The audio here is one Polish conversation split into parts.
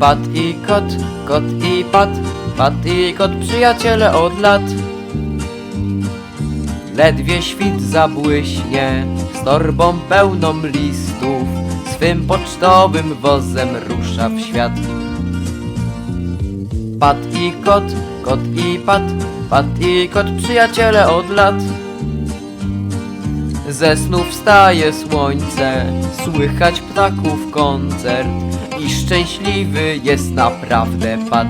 Pat i kot, kot i pat, pat i kot przyjaciele od lat. Ledwie świt zabłyśnie, z torbą pełną listów, swym pocztowym wozem rusza w świat. Pat i kot, kot i pat, pat i kot przyjaciele od lat. Ze snów wstaje słońce, słychać ptaków koncert i szczęśliwy jest naprawdę pat.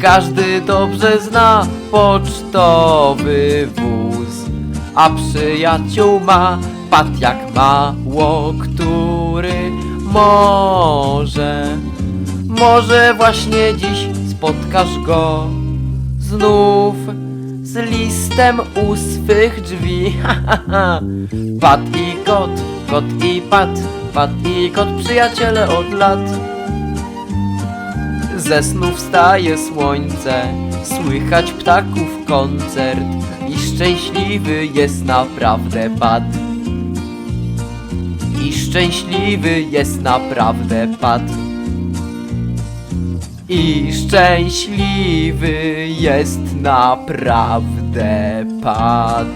Każdy dobrze zna pocztowy wóz, a przyjaciół ma pat jak mało który może. Może właśnie dziś spotkasz go znów z listem u swych drzwi. Pat i kot, kot i pat, pat i kot przyjaciele od lat. Ze snu wstaje słońce, słychać ptaków koncert i szczęśliwy jest naprawdę pat. I szczęśliwy jest naprawdę pat. I szczęśliwy jest naprawdę pat.